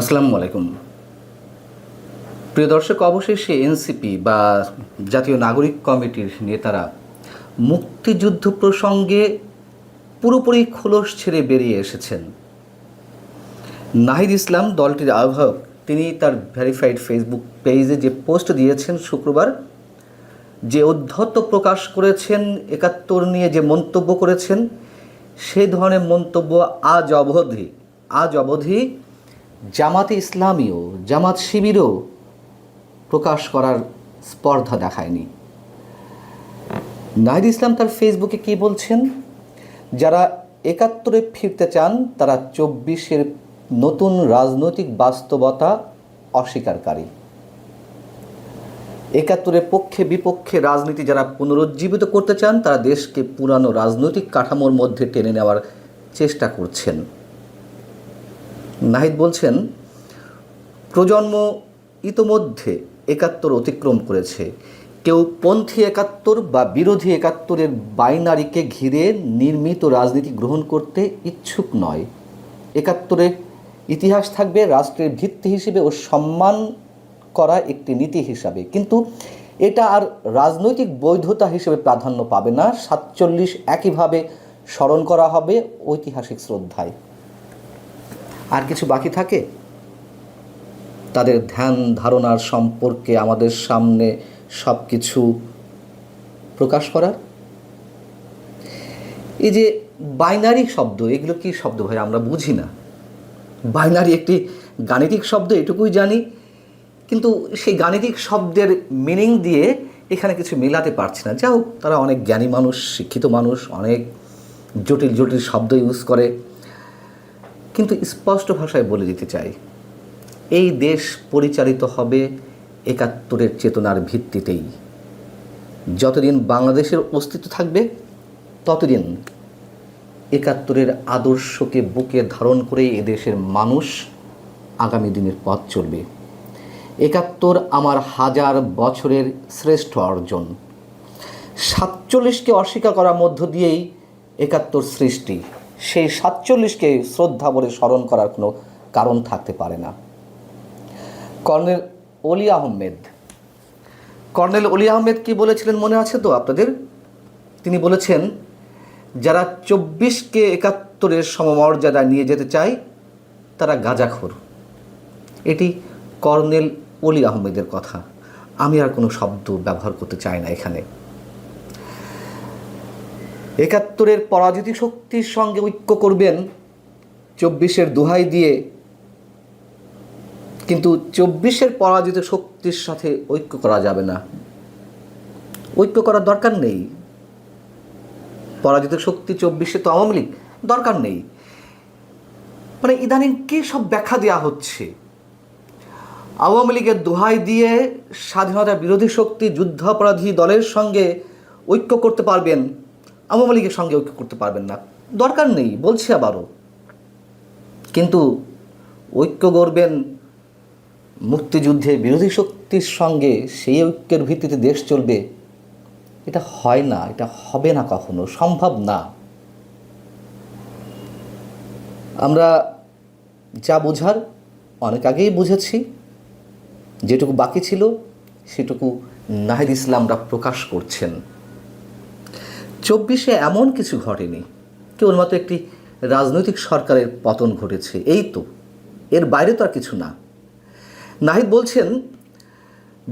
আসসালামু আলাইকুম। প্রিয় দর্শক, অবশেষে এনসিপি বা জাতীয় নাগরিক কমিটির নেতারা মুক্তিযুদ্ধ প্রসঙ্গে পুরোপুরি খোলস ছেড়ে বেরিয়ে এসেছেন। নাহিদ ইসলাম দলটির আহ্বায়ক, তিনি তার ভেরিফাইড ফেসবুক পেজে যে পোস্ট দিয়েছেন শুক্রবার, যে অধ্যত্ত প্রকাশ করেছেন, একাত্তর নিয়ে যে মন্তব্য করেছেন, সেই ধরনের মন্তব্য আজ অবধি আজ অবধি জামাতে ইসলামীও, জামাত শিবিরও প্রকাশ করার স্পর্ধা দেখায়নি। নাহিদ ইসলাম তার ফেসবুকে কি বলছেন? যারা একাত্তরে ফিরতে চান, তারা চব্বিশের নতুন রাজনৈতিক বাস্তবতা অস্বীকারী। একাত্তরের পক্ষে বিপক্ষে রাজনীতি যারা পুনরুজ্জীবিত করতে চান, তারা দেশকে পুরানো রাজনৈতিক কাঠামোর মধ্যে টেনে নেওয়ার চেষ্টা করছেন। নাহিদ বলছেন, প্রজন্ম ইতোমধ্যে একাত্তর অতিক্রম করেছে। কেউ পন্থী একাত্তর বা বিরোধী একাত্তরের বাইনারিকে ঘিরে নির্মিত রাজনীতি গ্রহণ করতে ইচ্ছুক নয়। একাত্তরে ইতিহাস থাকবে রাষ্ট্রের ভিত্তি হিসেবে ও সম্মান করা একটি নীতি হিসাবে। কিন্তু এটা আর রাজনৈতিক বৈধতা হিসেবে প্রাধান্য পাবে না। সাতচল্লিশ একইভাবে স্মরণ করা হবে ঐতিহাসিক শ্রদ্ধায়। আর কিছু বাকি থাকে? তাদের ধ্যান ধারণার সম্পর্কে আমাদের সামনে সব কিছু প্রকাশ করার? এই যে বাইনারি শব্দ, এগুলো কি শব্দ ভাই? আমরা বুঝি না। বাইনারি একটি গাণিতিক শব্দ, এটুকুই জানি। কিন্তু সেই গাণিতিক শব্দের মিনিং দিয়ে এখানে কিছু মেলাতে পারছি না। যাও তারা অনেক জ্ঞানী মানুষ, শিক্ষিত মানুষ, অনেক জটিল জটিল শব্দ ইউজ করে। কিন্তু স্পষ্ট ভাষায় বলে দিতে চাই, এই দেশ পরিচালিত হবে একাত্তরের চেতনার ভিত্তিতেই। যতদিন বাংলাদেশের অস্তিত্ব থাকবে, ততদিন একাত্তরের আদর্শকে বুকে ধারণ করেই এদেশের মানুষ আগামী দিনের পথ চলবে। একাত্তর আমার হাজার বছরের শ্রেষ্ঠ অর্জন। সাতচল্লিশকে অস্বীকার করার মধ্য দিয়েই একাত্তর সৃষ্টি। সেই সাতচল্লিশকে শ্রদ্ধা বলে স্মরণ করার কোনো কারণ থাকতে পারে না। কর্নেল অলি আহমেদ। কর্নেল অলি আহমেদ কি বলেছিলেন মনে আছে তো আপনাদের? তিনি বলেছেন, যারা চব্বিশকে একাত্তরের সমমর্যাদা নিয়ে যেতে চায়, তারা গাজাখোর। এটি কর্নেল অলি আহমেদের কথা। আমি আর কোনো শব্দ ব্যবহার করতে চাই না এখানে। একাত্তরের পরাজিত শক্তির সঙ্গে ঐক্য করবেন চব্বিশের দোহাই দিয়ে। কিন্তু চব্বিশের পরাজিত শক্তির সাথে ঐক্য করা যাবে না। ঐক্য করার দরকার নেই। পরাজিত শক্তি চব্বিশে তো আওয়ামী লীগ, দরকার নেই। মানে ইদানিং কি সব ব্যাখ্যা দেওয়া হচ্ছে? আওয়ামী লীগের দোহাই দিয়ে স্বাধীনতা বিরোধী শক্তি যুদ্ধাপরাধী দলের সঙ্গে ঐক্য করতে পারবেন আওয়ামী লীগের সঙ্গে ঐক্য করতে পারবেন না। দরকার নেই, বলছি আবারও। কিন্তু ঐক্য গড়বেন মুক্তিযুদ্ধে বিরোধী শক্তির সঙ্গে সেই ঐক্যের ভিত্তিতে দেশ চলবে, এটা হয় না, এটা হবে না কখনো, সম্ভব না। আমরা যা বোঝার অনেক আগেই বুঝেছি, যেটুকু বাকি ছিল সেটুকু নাহিদ ইসলামরা প্রকাশ করছেন। চব্বিশে এমন কিছু ঘটেনি। কেবলমাত্র একটি রাজনৈতিক সরকারের পতন ঘটেছে। এই তো, এর বাইরে তো আর কিছু না। নাহিদ বলছেন,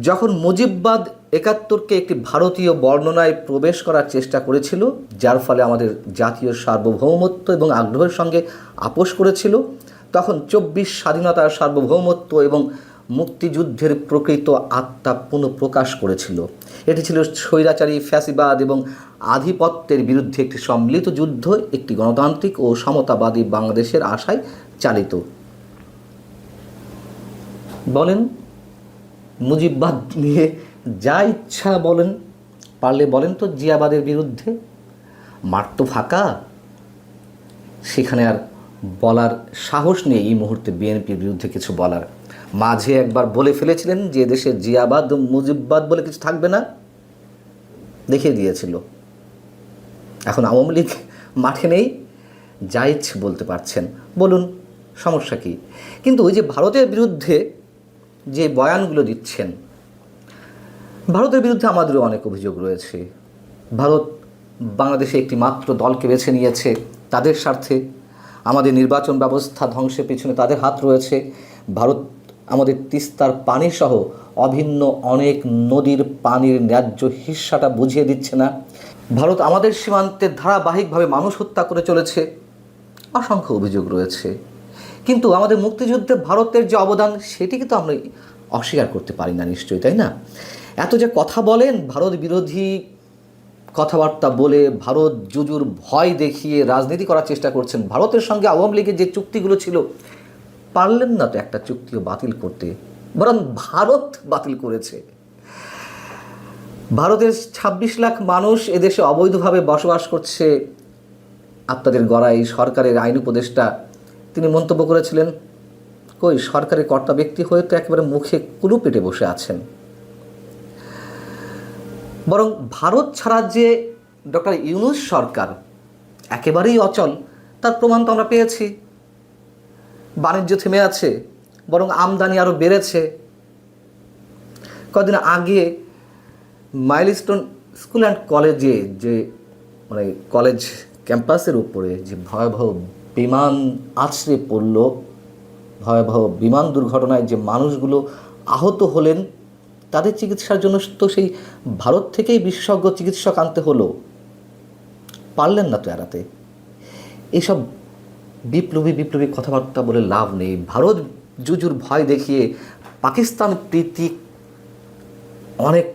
যখন মুজিববাদ একাত্তরকে একটি ভারতীয় বর্ণনায় প্রবেশ করার চেষ্টা করেছিল, যার ফলে আমাদের জাতীয় সার্বভৌমত্ব এবং আগ্রহের সঙ্গে আপোষ করেছিল, তখন চব্বিশ স্বাধীনতার সার্বভৌমত্ব এবং মুক্তিযুদ্ধের প্রকৃত আত্মা পুনঃপ্রকাশ করেছিল। এটি ছিল স্বৈরাচারী, ফ্যাসিবাদ এবং আধিপত্যের বিরুদ্ধে একটি সম্মিলিত যুদ্ধ, একটি গণতান্ত্রিক ও সমতাবাদী বাংলাদেশের আশায় চালিত। বলেন, মুজিববাদ নিয়ে যা ইচ্ছা বলেন, পারলে বলেন তো জিয়াবাদের বিরুদ্ধে। মাঠ তো ফাঁকা। সেখানে আর বলার সাহস নেই এই মুহূর্তে বিএনপির বিরুদ্ধে কিছু বলার। মাঝে একবার বলে ফেলেছিলেন যে দেশে জিয়াবাদ, মুজিববাদ বলে কিছু থাকবে না। দেখিয়ে দিয়েছিল। এখন আওয়ামী লীগ মাঠে নেই যা ইচ্ছে বলতে পারছেন। বলুন, সমস্যা কি? কিন্তু ওই যে ভারতের বিরুদ্ধে যে বয়ানগুলো দিচ্ছেন, ভারতের বিরুদ্ধে আমাদেরও অনেক অভিযোগ রয়েছে। ভারত বাংলাদেশে একটি মাত্র দলকে বেছে নিয়েছে, তাদের স্বার্থে। আমাদের নির্বাচন ব্যবস্থা ধ্বংসের পিছনে তাদের হাত রয়েছে। ভারত আমাদের তিস্তার পানি সহ অভিন্ন অনেক নদীর পানির ন্যায্য হিস্সাটা বুঝিয়ে দিচ্ছে না। ভারত আমাদের সীমান্তে ধারাবাহিকভাবে মানুষ হত্যা করে চলেছে। অসংখ্য অভিযোগ রয়েছে। কিন্তু আমাদের মুক্তিযুদ্ধে ভারতের যে অবদান সেটি কিন্তু আমরা অস্বীকার করতে পারি না নিশ্চয়ই, তাই না? এত যে কথা বলেন, ভারত বিরোধী কথাবার্তা বলে ভারত জুজুর ভয় দেখিয়ে রাজনীতি করার চেষ্টা করছেন। ভারতের সঙ্গে আওয়ামী লীগের যে চুক্তিগুলো ছিল পারলেন না তো একটা চুক্তিও বাতিল করতে, বরং ভারত বাতিল করেছে। ভারতের ছাব্বিশ লাখ মানুষ এদেশে অবৈধভাবে বসবাস করছে। আপনাদের গড়া এই সরকারের আইন উপদেষ্টা তিনি মন্তব্য করেছিলেন, কই, সরকারের কর্তা ব্যক্তি হয়ে তো একেবারে মুখে কুলু পেটে বসে আছেন। বরং ভারত ছাড়া যে ডক্টর ইউনুস সরকার একেবারেই অচল, তার প্রমাণ তো আমরা পেয়েছি। বাণিজ্য থেমে আছে, বরং আমদানি আরও বেড়েছে। কদিন আগে মাইলস্টোন স্কুল অ্যান্ড কলেজে যে মানে কলেজ ক্যাম্পাসের উপরে যে ভয়াবহ বিমান আছড়ে পড়ল, ভয়াবহ বিমান দুর্ঘটনায় যে মানুষগুলো আহত হলেন, তাদের চিকিৎসার জন্য তো সেই ভারত থেকেই বিশেষজ্ঞ চিকিৎসক আনতে হলো। পারলেন না তো এড়াতে। এইসব বিপ্লবী বিপ্লবী কথাবার্তা বলে লাভ নেই। ভারত জুজুর ভয় দেখিয়ে পাকিস্তান প্রীতি অনেক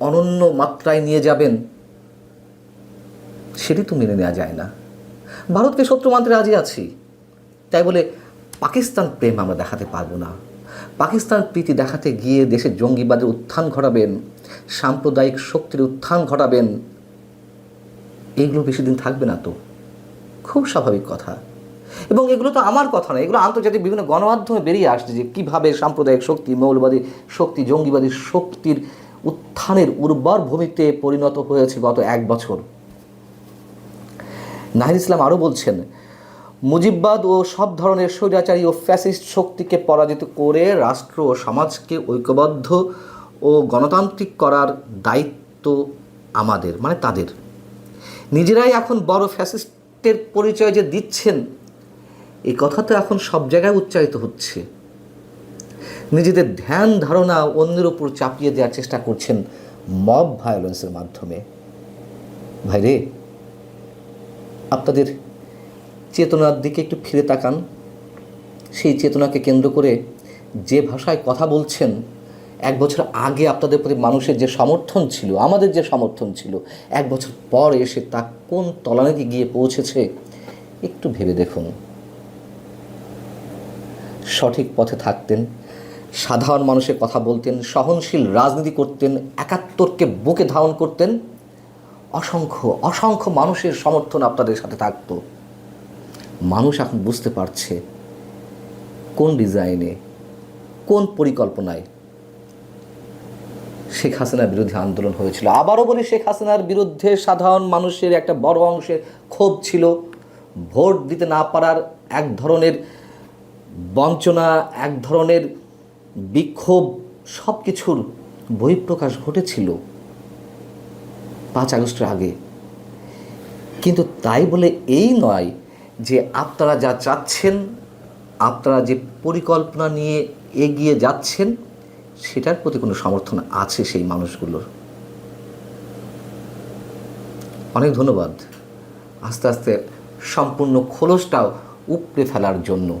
অনন্য মাত্রায় নিয়ে যাবেন, সেটি তো মেনে নেওয়া যায় না। ভারতকে শত্রু মানতে রাজি আছি, তাই বলে পাকিস্তান প্রেম আমরা দেখাতে পারব না। পাকিস্তান প্রীতি দেখাতে গিয়ে দেশের জঙ্গিবাদের উত্থান ঘটাবেন, সাম্প্রদায়িক শক্তির উত্থান ঘটাবেন, এগুলো বেশি দিন থাকবে না তো। খুব স্বাভাবিক কথা। এবং এগুলো তো আমার কথা নয়, এগুলো আন্তর্জাতিক বিভিন্ন গণমাধ্যমে বেরিয়ে আসছে যে কীভাবে সাম্প্রদায়িক শক্তি, মৌলবাদী শক্তি, জঙ্গিবাদী শক্তির উত্থানের উর্বর ভূমিতে পরিণত হয়েছে গত এক বছর। নাহির ইসলাম আরও বলছেন, মুজিববাদ ও সব ধরনের স্বৈরাচারী ও ফ্যাসিস্ট শক্তিকে পরাজিত করে রাষ্ট্র ও সমাজকে ঐক্যবদ্ধ ও গণতান্ত্রিক করার দায়িত্ব আমাদের মানে তাদের। নিজেরাই এখন বড় ফ্যাসিস্টের পরিচয় যে দিচ্ছেন এই কথা তো এখন সব জায়গায় উচ্চারিত হচ্ছে। নিজেদের ধ্যান ধারণা অন্যের উপর চাপিয়ে দেওয়ার চেষ্টা করছেন মব ভায়োলেন্সের মাধ্যমে। ভাইরে আপনাদের চেতনার দিকে একটু ফিরে তাকান। সেই চেতনাকে কেন্দ্র করে যে ভাষায় কথা বলছেন, এক বছর আগে আপনাদের প্রতি মানুষের যে সমর্থন ছিল, আমাদের যে সমর্থন ছিল, এক বছর পর এসে তা কোন তলানিতে গিয়ে পৌঁছেছে, একটু ভেবে দেখুন। সঠিক পথে থাকতেন, সাধারণ মানুষের কথা বলতেন, সহনশীল রাজনীতি করতেন, একাত্তরকে বুকে ধারণ করতেন, অসংখ্য অসংখ্য মানুষের সমর্থন আপনাদের সাথে থাকতো। মানুষ এখন বুঝতে পারছে কোন ডিজাইনে, কোন পরিকল্পনায় শেখ হাসিনার বিরুদ্ধে আন্দোলন হয়েছিল। আবারও বলি, শেখ হাসিনার বিরুদ্ধে সাধারণ মানুষের একটা বড় অংশের ক্ষোভ ছিল। ভোট দিতে না পারার এক ধরনের বঞ্চনা, এক ধরনের বিক্ষোভ সব কিছুর বহিঃপ্রকাশ ঘটেছিল পাঁচ আগস্টের আগে। কিন্তু তাই বলে এই নয় যে আপনারা যা চাচ্ছেন, আপনারা যে পরিকল্পনা নিয়ে এগিয়ে যাচ্ছেন, সেটার প্রতি কোনো সমর্থন আছে সেই মানুষগুলোর। অনেক ধন্যবাদ। আস্তে আস্তে সম্পূর্ণ খোলসটাও উপড়ে ফেলার জন্য।